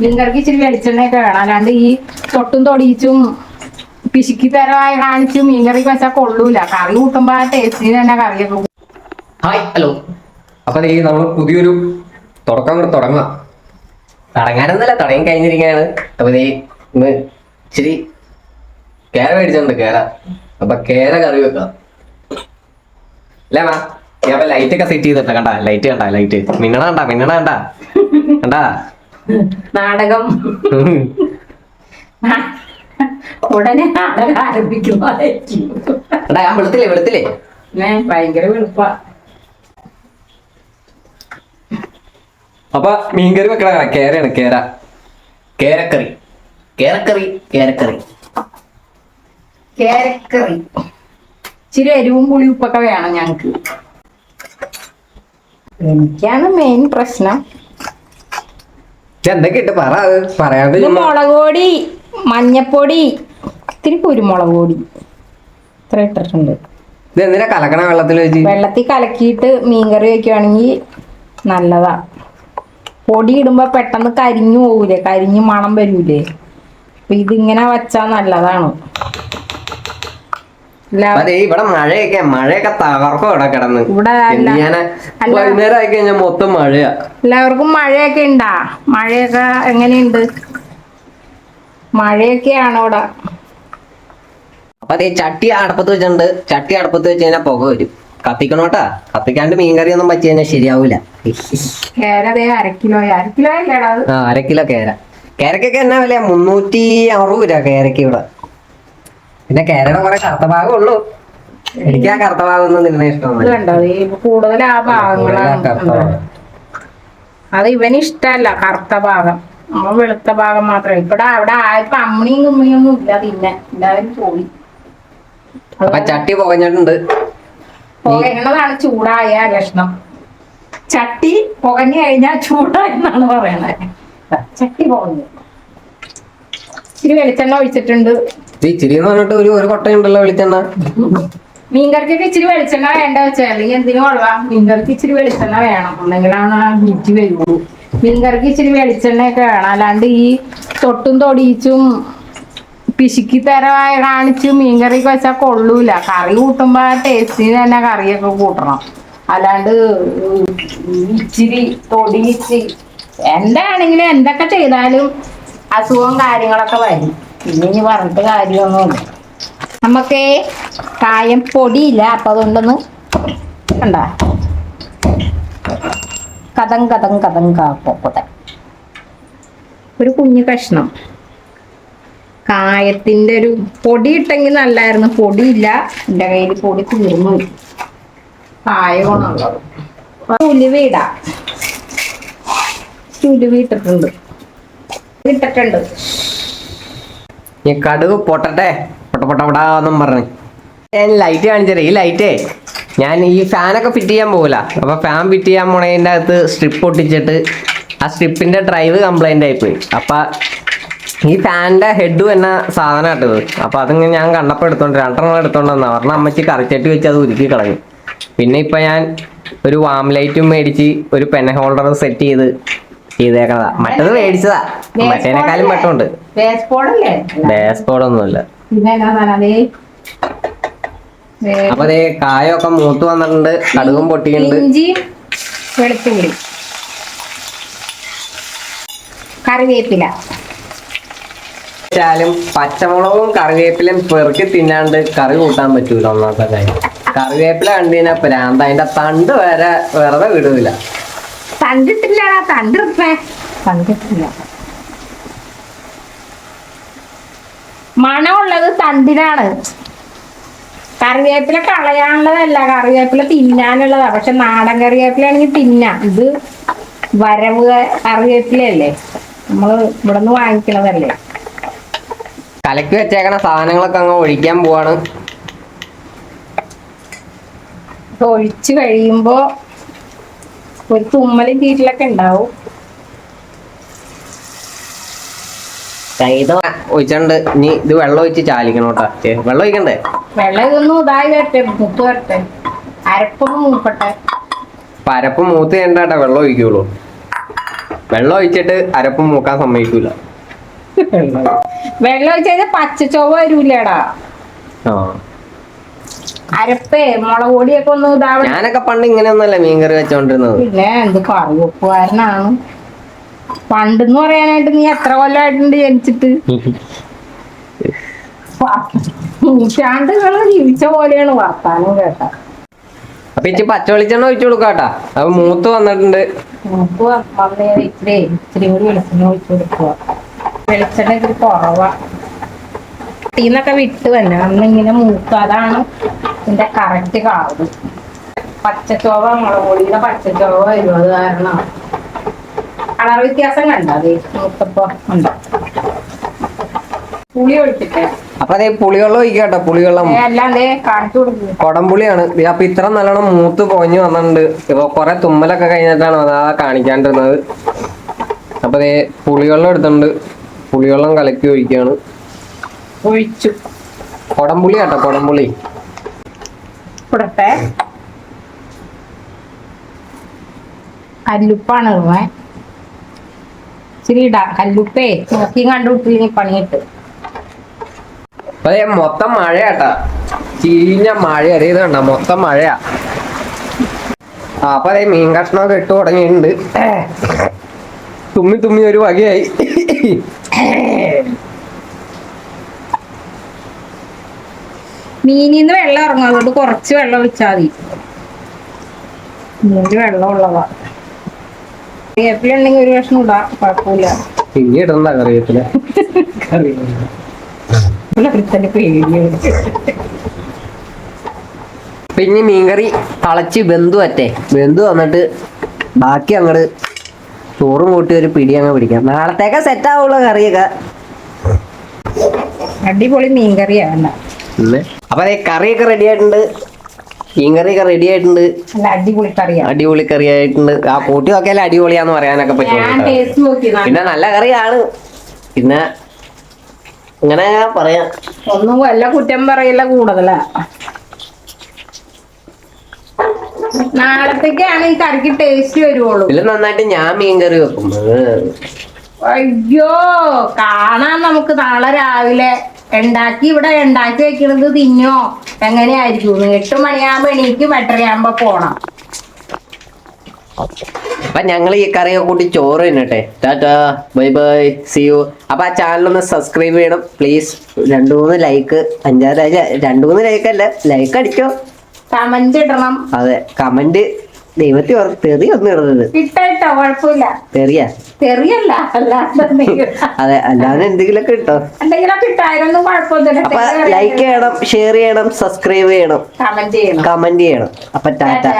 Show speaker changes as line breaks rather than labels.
മീൻകറിക്ക് ഇച്ചിരി വെളിച്ചെണ്ണയൊക്കെ വേണം. അല്ലാണ്ട് ഈ തൊട്ടും തൊടിയിച്ചും പിശുക്കി തരമായി കാണിച്ചും മീൻകറിക്ക് വെച്ചാൽ കൊള്ളൂല. കറി കൂട്ടുമ്പോ ടേസ്റ്റിന് തന്നെ കറിയൊക്കെ.
Hi hello. അപ്പൊ ഈ നമ്മൾ പുതിയൊരു തുടക്കം കൂടെ തുടങ്ങാം. തുടങ്ങാനൊന്നുമല്ല തുടങ്ങി കഴിഞ്ഞിരിക്കുകയാണ്. അപ്പൊ നീ ഇന്ന് ഇച്ചിരി കേര മേടിച്ചിട്ടുണ്ട് കേര. അപ്പൊ കേര കറി വെക്കാം. അല്ലേ മാ. ലൈറ്റ് ഒക്കെ സെറ്റ് ചെയ്തിട്ടാ കണ്ട? ലൈറ്റ് കണ്ട ലൈറ്റ് മിന്നണ കണ്ട മിന്നണ കണ്ട? കണ്ടാ?
നാടകം. ഉടനെ നാടകം ആരംഭിക്കുമായിരിക്കും.
ഞാൻ വെളുത്തില്ലേ വെളുത്തില്ലേ?
ഭയങ്കര വെളുപ്പാ.
അപ്പൊ മീൻകറി വെക്കണ കേരയാണ് കേര. കേരക്കറി. കേരക്കറി കേരക്കറി.
കേരക്കറി. ഇച്ചിരി എരിവും പുളി ഉപ്പൊക്കെ വേണം ഞങ്ങക്ക്. എനിക്കാണ് മെയിൻ പ്രശ്നം.
എന്തൊക്കെ ഇട്ട് പറ?
ഇത് മുളക് പൊടി മഞ്ഞപ്പൊടി ഇത്തിരി കുരുമുളക് പൊടി. ഇത്ര ഇട്ടിട്ടുണ്ട്.
ഇത് എന്തിനാ കലക്കണ വെള്ളത്തിൽ വെച്ച്
വെള്ളത്തിൽ കലക്കിയിട്ട് മീൻകറി വെക്കുവാണെങ്കിൽ നല്ലതാ. പൊടി ഇടുമ്പോ പെട്ടെന്ന് കരിഞ്ഞു പോകൂലേ കരിഞ്ഞു മണം വരൂലേ? അപ്പൊ ഇതിങ്ങനെ വച്ചാ നല്ലതാണ്.
അതെ ഇവിടെ മഴയൊക്കെ മഴയൊക്കെ തകർക്കും ഇവിടെ കിടന്ന്. വൈകുന്നേരം ആയി കഴിഞ്ഞാൽ മൊത്തം മഴയാ.
എല്ലാവർക്കും മഴയൊക്കെ ഉണ്ടാ മഴയൊക്കെ എങ്ങനെയുണ്ട്? മഴയൊക്കെയാണ് ഇവിടെ?
അപ്പൊ അതേ ചട്ടി അടപ്പത്ത് വെച്ചിട്ടുണ്ട്. ചട്ടി അടപ്പത്ത് വെച്ച് കഴിഞ്ഞാൽ പുക വരും. കത്തിക്കണോട്ടാ കത്തിക്കാണ്ട് മീൻകറി ഒന്നും പറ്റി കഴിഞ്ഞാൽ ശരിയാവൂല അരക്കിലോ കേര. കേരക്കൊക്കെ എന്നാ വില മുന്നൂറ്റി അറുപത് രൂപ കേരക്ക് ഇവിടെ. പിന്നെ കേരളം കുറെ കറുത്ത ഭാഗം ഉള്ളൂ എനിക്ക് ആ കറുത്ത ഭാഗം നിന്നെ
ഈ കൂടുതൽ ആ ഭാഗങ്ങളാണ്. അത് ഇവന് ഇഷ്ടല്ല കറുത്ത ഭാഗം. അവൻ വെളുത്ത ഭാഗം മാത്രമേ ഇവിടെ അവിടെ ആയപ്പോ അമ്മണിയും കുമ്മിയും ഒന്നും ഇല്ല പിന്നെ. എല്ലാവരും പോയി.
അപ്പൊ ചട്ടി പുകഞ്ഞിട്ടുണ്ട്.
പുകയുന്നതാണ് ചൂടായ ലക്ഷണം. ചട്ടി പുകഞ്ഞു കഴിഞ്ഞാൽ ചൂടായെന്നാണ് പറയണത് ചട്ടി പുകഞ്ഞു. ഇച്ചിരി വെളിച്ചെണ്ണ ഒഴിച്ചിട്ടുണ്ട്.
ഇച്ചിരി എന്ന് പറഞ്ഞിട്ട് ഒരു ഒരു കൊട്ടയുണ്ടല്ലോ വെളിച്ചെണ്ണ.
മീൻകറിക്കൊക്കെ ഇച്ചിരി വെളിച്ചെണ്ണ വേണ്ട വെച്ചാൽ അല്ലെങ്കിൽ എന്തിനു കൊള്ളാം. മീൻകറിക്ക് ഇച്ചിരി വെളിച്ചെണ്ണ വേണം. ഉണ്ടെങ്കിലാണ് ആ രുചി വരുള്ളൂ. മീൻകറിക്ക് ഇച്ചിരി വെളിച്ചെണ്ണയൊക്കെ വേണം. അല്ലാണ്ട് ഈ തൊട്ടും തൊടിയിച്ചും പിശുക്കി തരമായി കാണിച്ചും മീൻകറിക്ക് വെച്ചാൽ കൊള്ളൂല. കറി കൂട്ടുമ്പോ ടേസ്റ്റിന് തന്നെ കറിയൊക്കെ കൂട്ടണം. അല്ലാണ്ട് ഇച്ചിരി തൊടിയിച്ച് എന്താണെങ്കിലും എന്തൊക്കെ ചെയ്താലും അസുഖവും കാര്യങ്ങളൊക്കെ വരും. പിന്നെ ഇനി പറഞ്ഞിട്ട് കാര്യമൊന്നുമില്ല. നമുക്ക് കായം പൊടിയില്ല അപ്പൊ അതുകൊണ്ടൊന്ന് കണ്ട? കഥം കഥം കഥം കാപ്പൊക്കട്ടെ ഒരു കുഞ്ഞു കഷ്ണം. കായത്തിന്റെ ഒരു പൊടി ഇട്ടെങ്കിൽ നല്ലായിരുന്നു. പൊടിയില്ല. എന്റെ കയ്യിൽ പൊടി തീർന്നു കായമാണല്ലോ അപ്പൊ ഉലുവ ഇടാം. ഉലുവ ഇട്ടിട്ടുണ്ട്. ഇട്ടിട്ടുണ്ട്.
ഈ കടുക് പൊട്ടട്ടെ. പൊട്ട പൊട്ട പറഞ്ഞു. ഞാൻ ലൈറ്റ് കാണിച്ചേ ഈ ലൈറ്റേ ഞാൻ ഈ ഫാനൊക്കെ ഫിറ്റ് ചെയ്യാൻ പോകില്ല അപ്പൊ ഫാൻ ഫിറ്റ് ചെയ്യാൻ പോണതിന്റെ അകത്ത് സ്ട്രിപ്പ് ഒട്ടിച്ചിട്ട് ആ സ്ട്രിപ്പിന്റെ ഡ്രൈവ് കംപ്ലൈന്റ് ആയിപ്പോയി. അപ്പൊ ഈ ഫാനിന്റെ ഹെഡ് എന്ന സാധനം ഇട്ടത്. അപ്പൊ അതിങ്ങനെ ഞാൻ കണ്ടപ്പോൾ എടുത്തോണ്ട് രണ്ടെണ്ണം എടുത്തോണ്ട് വന്നാ പറഞ്ഞ അമ്മച്ചി കറിച്ചട്ടി വെച്ച് അത് ഉരുക്കി കളഞ്ഞു. പിന്നെ ഇപ്പൊ ഞാൻ ഒരു വാം ലൈറ്റും മേടിച്ച് ഒരു പെൻ ഹോൾഡർ സെറ്റ് ചെയ്ത് ചെയ്തേക്കണതാ. മറ്റത് മേടിച്ചതാ. മറ്റേനേക്കാളും പെട്ടുണ്ട്
ബേസ്ബോർഡൊന്നുമില്ല അതേ
അപ്പൊ ദേ കായൊക്കെ മൂത്ത് വന്നിട്ടുണ്ട്. കടുകും പൊട്ടിയുണ്ട്
ഇഞ്ചി വെളുത്തുള്ളി. കറിവേപ്പില.
പച്ചമുളകും കറിവേപ്പിലും പെറുക്കി തിന്നാണ്ട് കറി കൂട്ടാൻ പറ്റൂല ഒന്നാമത്തെ കാര്യം. കറിവേപ്പില കണ്ടു കഴിഞ്ഞാൽ പ്രാന്ത. അതിന്റെ തണ്ട് വരെ വെറുതെ വിടൂല.
തണ്ടിട്ടില്ല തണ്ടിട്ടേ പങ്കെത്തില്ല മണമുള്ളത് തണ്ടിനാണ്. കറിവേപ്പില കളയാനുള്ളതല്ല. കറിവേപ്പില തിന്നാനുള്ളതാ. പക്ഷെ നാടൻ കറിവേപ്പിലാണെങ്കിൽ തിന്നാം. ഇത് വരവ് കറിവേപ്പിലല്ലേ നമ്മൾ ഇവിടെ നിന്ന് വാങ്ങിക്കണതല്ലേ?
കലക്കി വെച്ചേക്കണ സാധനങ്ങളൊക്കെ അങ്ങ് ഒഴിക്കാൻ പോവാണ്.
ഒഴിച്ചു കഴിയുമ്പോൾ കഴിയുമ്പോ ഒരു തുമ്മലും തീറ്റിലൊക്കെ ഉണ്ടാവും.
ഒഴിച്ചണ്ട്. നീ ഇത് വെള്ളം ഒഴിച്ച് ചാലിക്കണം കേട്ടോ. വെള്ളം ഒഴിക്കണ്ടേ?
വെള്ളം ഇതൊന്നും ഇതായി വരട്ടെ മുത്ത് വരട്ടെ. അരപ്പൊന്ന് മൂക്കട്ടെ.
പരപ്പ് മൂത്ത് കഴിഞ്ഞാട്ടാ വെള്ളം ഒഴിക്കുള്ളൂ. വെള്ളം ഒഴിച്ചിട്ട് അരപ്പ് മൂക്കാൻ സമ്മതിക്കൂല.
വെള്ളം ഒഴിച്ചാൽ പച്ച ചൊവ്വ വരൂലടാ.
ആ.
അരപ്പേ മുളക് പൊടിയൊക്കെ ഒന്ന് ഇതാവണം
ഞാനൊക്കെ പണ്ട് ഇങ്ങനെ ഒന്നല്ലേ മീൻകറി വെച്ചോണ്ടിരുന്നത്.
പിന്നെ എന്ത് പറയും ഉപ്പുകാരനാണ് പണ്ടെന്ന് പറയാനായിട്ട് നീ എത്ര കൊല്ലമായിട്ടുണ്ട് ജനിച്ചിട്ട്? നൂറ്റാണ്ടുകൾ ജീവിച്ച പോലെയാണ് വർത്താനം കേട്ട.
അപ്പൊ ഇച്ചി പച്ച വെളിച്ചെണ്ണ ഒഴിച്ചു കൊടുക്കാട്ടാ. അപ്പൊ മൂത്ത് വന്നിട്ടുണ്ട്.
മൂത്ത് വന്നേ ഇച്ചിരി ഇച്ചിരി കൂടി വെളിച്ചെണ്ണ ഒഴിച്ചു കൊടുക്കുക. വെളിച്ചെണ്ണ ഇത്തിരി കുറവാ. തീന്നൊക്കെ വിട്ട് തന്നെ അന്ന് ഇങ്ങനെ മൂക്ക് അതാണ് ഇതിന്റെ കറക്റ്റ് കളറ് പച്ചച്ചോവ മുളക് പൊടിയുടെ പച്ചച്ചോവ വരും. അത് കാരണം കളർ വ്യത്യാസം കണ്ടോ? അത് മൂത്തപ്പോ ഉണ്ടോ? പുളി ഒഴിച്ചിട്ടേ.
അപ്പൊ അതെ പുളിവെള്ളം ഒഴിക്കാട്ടോ പുളിവെള്ളം. കൊടംപുളിയാണ് അപ്പൊ ഇത്ര നല്ലോണം മൂത്ത് പൊഞ്ഞു വന്നിട്ടുണ്ട്. ഇപ്പൊ കൊറേ തുമ്മലൊക്കെ കഴിഞ്ഞിട്ടാണ് അതാ കാണിക്കാണ്ടിരുന്നത്. അപ്പൊ ദേ പുളിവെള്ളം എടുത്തിട്ടുണ്ട്. പുളിവെള്ളം കലക്കി ഒഴിക്കാണ്.
ഒഴിച്ചു.
കൊടംപുളി കേട്ടോ കൊടംപുളി.
കൊടുത്തെ. കല്ലുപ്പാണ് ഇടുവേ ഇച്ചിരി ഇടാ. കല്ലുപ്പേ നോക്കി കണ്ടുവിട്ടില്ലെങ്കിൽ പണിയിട്ട്.
അതെ മൊത്തം മഴയാട്ടാ ചീഞ്ഞ മഴ അറിയത് കണ്ട മൊത്തം മഴയാ. അപ്പൊ അതെ മീൻ കഷ്ണമൊക്കെ ഇട്ട് തുടങ്ങിയിട്ടുണ്ട്. തുമ്മി തുമ്മി ഒരു വകയായി.
മീനിന്ന് വെള്ളം ഇറങ്ങും. അതുകൊണ്ട് കുറച്ച് വെള്ളം ഒഴിച്ചാൽ മതി. മീനിൽ വെള്ളം ഉള്ളതാ കറിവേപ്പില ഉണ്ടെങ്കിൽ ഒരു ഭക്ഷണം ഇടാം. കുഴപ്പമില്ല.
പിന്നെ ഇടണ്ട
പേടിയാണ്
പിന്നെ മീൻകറി തളച്ച് ബന്ധു അറ്റേ ബന്ധു വന്നിട്ട് ബാക്കി അങ്ങോട്ട് ചോറും കൂട്ടി ഒരു പിടി അങ്ങ് പിടിക്കാം. നാളത്തേക്ക് സെറ്റ് ആവുള്ള കറിയൊക്കെ.
അടിപൊളി മീൻകറിയാണ്
അപ്പൊ ഈ കറിയൊക്കെ റെഡി ആയിട്ടുണ്ട്. മീൻകറിയൊക്കെ റെഡി ആയിട്ടുണ്ട്.
നല്ല അടിപൊളി കറിയാണ്
അടിപൊളി കറി ആയിട്ടുണ്ട് ആ കൂട്ടി നോക്കിയാലും അടിപൊളിയാന്ന് പറയാനൊക്കെ പറ്റും പിന്നെ നല്ല കറിയാണ്. പിന്നെ ഇങ്ങനെ പറയാം.
ഒന്നും വല്ല കുറ്റം പറയില്ല കൂടുതലാ. നാളത്തേക്കാണ് ഈ കറിക്ക് ടേസ്റ്റ് വരുവുള്ളൂ.
ഇല്ല നന്നായിട്ട് ഞാൻ മീൻകറി വെക്കും.
അയ്യോ കാണാൻ നമുക്ക് നാളെ രാവിലെ. ഉണ്ടാക്കി ഇവിടെ ഉണ്ടാക്കി വെക്കണത് തിന്നോ? എങ്ങനെയായിരിക്കും? എട്ട് മണിയാകുമ്പോ എണീക്ക് എട്ടരയാകുമ്പോ പോണം.
അപ്പൊ ഞങ്ങൾ ഈ കറിയൊക്കെ കൂട്ടി ചോറ് തിന്നട്ടെ. Tata bye bye see you അപ്പൊ ആ ചാനലൊന്ന് ഒന്ന് സബ്സ്ക്രൈബ് ചെയ്യണം. പ്ലീസ് രണ്ടു മൂന്ന് ലൈക്ക് അഞ്ചാറ് രണ്ടു മൂന്ന് ലൈക്ക് അല്ല ലൈക്ക് അടിക്കോ
കമന്റ് ഇടണം.
അതെ കമന്റ് ദൈവത്തെ ഓർത്ത് തെറി ഒന്നും ഇടരുത്.
ഇട്ടോ കുഴപ്പമില്ല.
തെറിയ?
തെറിയല്ല
അതെ അല്ലാതെ എന്തെങ്കിലുമൊക്കെ ഇട്ടോ.
എന്തെങ്കിലുമൊക്കെ ഇട്ടായിരുന്നു കുഴപ്പമൊന്നുമില്ല
അപ്പൊ ലൈക്ക് ചെയ്യണം ഷെയർ ചെയ്യണം സബ്സ്ക്രൈബ് ചെയ്യണം.
കമന്റ് ചെയ്യണം.
കമന്റ് ചെയ്യണം. അപ്പൊ
ടാറ്റാ.